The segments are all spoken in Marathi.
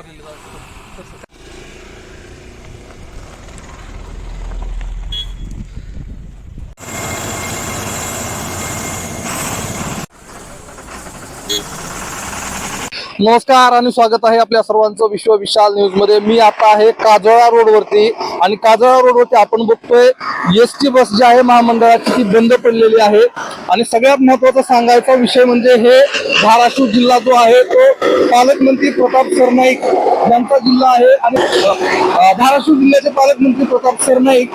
Marili lazım. नमस्कार आणि स्वागत आहे आपल्या सर्वांचं विश्व विशाल न्यूजमध्ये. मी आता आहे काजळा रोडवरती आणि काजळा रोडवरती आपण बघतोय एस टी बस जी आहे महामंडळाची ती बंद पडलेली आहे. आणि सगळ्यात महत्त्वाचा सांगायचा विषय म्हणजे हे धाराशिव जिल्हा जो आहे तो पालकमंत्री प्रताप सरनाईक यांचा जिल्हा आहे. आणि धाराशिव जिल्ह्याचे पालकमंत्री प्रताप सरनाईक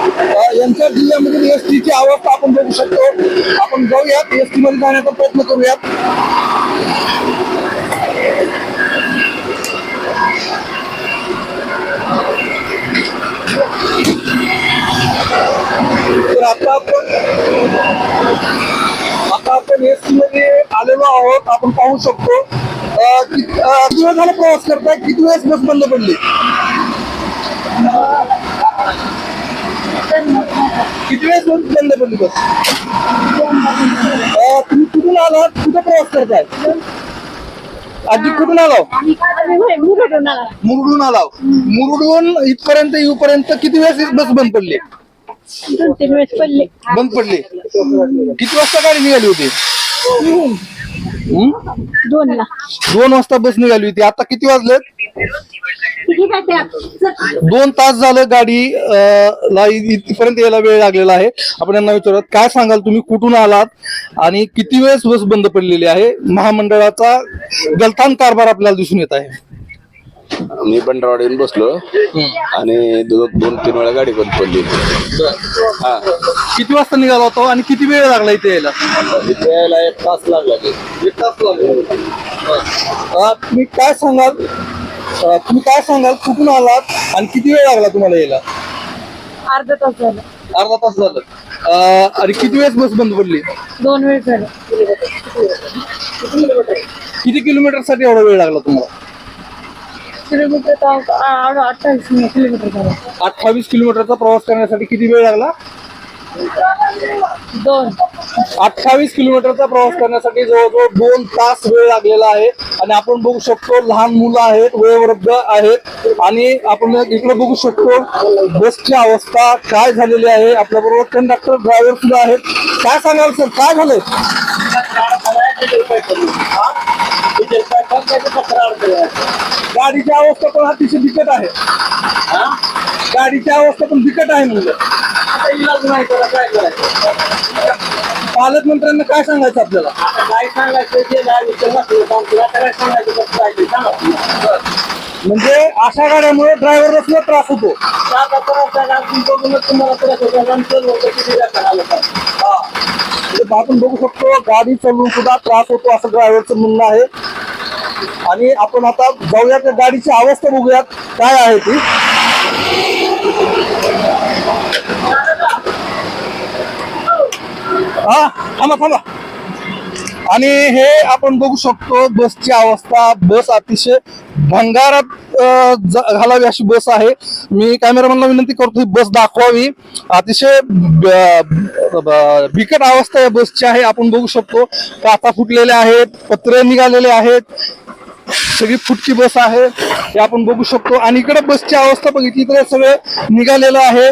यांच्या जिल्ह्यामधील एस टीची अवस्था आपण बघू शकतो. आपण जाऊयात एस टी मध्ये जाण्याचा प्रयत्न करूयात. तर आता आपण आता आपण एसमध्ये आलेलो आहोत. आपण पाहू शकतो किती वेळ झाला प्रवास करताय? किती वेळेस बस बंद पडली? किती वेळेस बस बंद पडली बस? तुम्ही कुठून आलात? कुठे प्रवास करताय? आजी कुठून आलो मुरडून आलाव मुरडून इथपर्यंत येऊपर्यंत किती वेळेस बस बंद पडली? दोन तीन वेळेस पडले. बंद पडली. किती वाजता गाडी निघाली होती? हं? दोन दोन वाजता बस निघाली होती. आता किती वाजले दोन तास झालं गाडी ला इथपर्यंत यायला वेळ लागलेला आहे. आपण यांना विचारत काय सांगाल तुम्ही? कुठून आलात? आणि किती वेळेस बस बंद पडलेली आहे? महामंडळाचा गलथान कारभार आपल्याला दिसून येत आहे. मी बंडरवाडीहून बसलो. आणि दोन तीन वेळा गाडी बंद पडली. हा. किती वाजता निघाला होता आणि किती वेळ लागला इथे यायला? इथे यायला एक तास लागला. एक तास लागला. तुम्ही काय सांगाल? तुम्ही काय सांगाल? कुठून आलात? आणि किती वेळ लागला तुम्हाला यायला? अर्धा तास झालं. अर्धा तास झालं. अं, आणि किती वेळेस बस बंद पडली? दोन वेळ झालं. किती किलोमीटरसाठी एवढा वेळ लागला तुम्हाला? किलोमीटर अठ्ठावीस किलोमीटर झालं. अठ्ठावीस किलोमीटरचा प्रवास करण्यासाठी किती वेळ लागला? दोन. अठ्ठावीस किलोमीटरचा प्रवास करण्यासाठी जवळजवळ दोन तास वेळ लागलेला आहे. आणि आपण बघू शकतो लहान मुलं आहेत वयोवृद्ध आहेत. आणि आपण इकडे बघू शकतो बसची अवस्था काय झालेली आहे. आपल्या बरोबर कंडक्टर ड्रायव्हर सुद्धा आहेत. काय सांगाल सर काय झालंय? गाडीची अवस्था पण अतिशय बिकट आहे. गाडीची अवस्था पण बिकट आहे म्हणजे. आता इलाज नाही त्याला काय करायचं पालकमंत्र्यांना काय सांगायचं आपल्याला? काय सांगायचं म्हणजे अशा गाड्यामुळे ड्रायव्हरला सुद्धा त्रास होतो. हा. म्हणजे आपण बघू शकतो गाडी चालवून सुद्धा त्रास होतो असं ड्रायव्हरचं म्हणणं आहे. आणि आपण आता जाऊया त्या गाडीची अवस्था बघूयात काय आहे ती. हा? थांबा थांबा. आणि हे आपण बघू शकतो बसची अवस्था बस अतिशय भंगारात घालावी अशी बस आहे. मी कॅमेरामॅनला विनंती करतो ही बस दाखवावी. अतिशय ब- बिकट अवस्था या बसची आहे. आपण बघू शकतो काचा फुटलेल्या आहेत पत्रे निघालेले आहेत. सगळी फुटची बस आहे. हे आपण बघू शकतो. आणि इकडे बसची अवस्था बघितली तर सगळं निघालेलं आहे.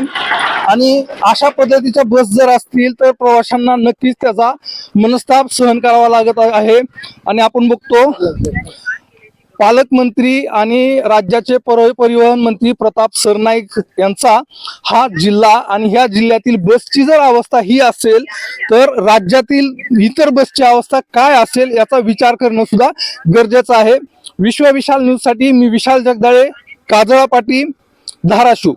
आणि अशा पद्धतीच्या बस जर असतील तर प्रवाशांना नक्कीच त्याचा मनस्ताप सहन करावा लागत आहे. आणि आपण बघतो पालकमंत्री आणि राज्याचे पर परिवहन मंत्री प्रताप सरनाईक यांचा हा जिल्हा आणि ह्या जिल्ह्यातील बसची जर अवस्था ही असेल तर राज्यातील इतर बसची अवस्था काय असेल याचा विचार करणं सुद्धा गरजेचं आहे. विश्व विशाल न्यूजसाठी मी विशाल जगदाळे काजळा पाटील धाराशिव.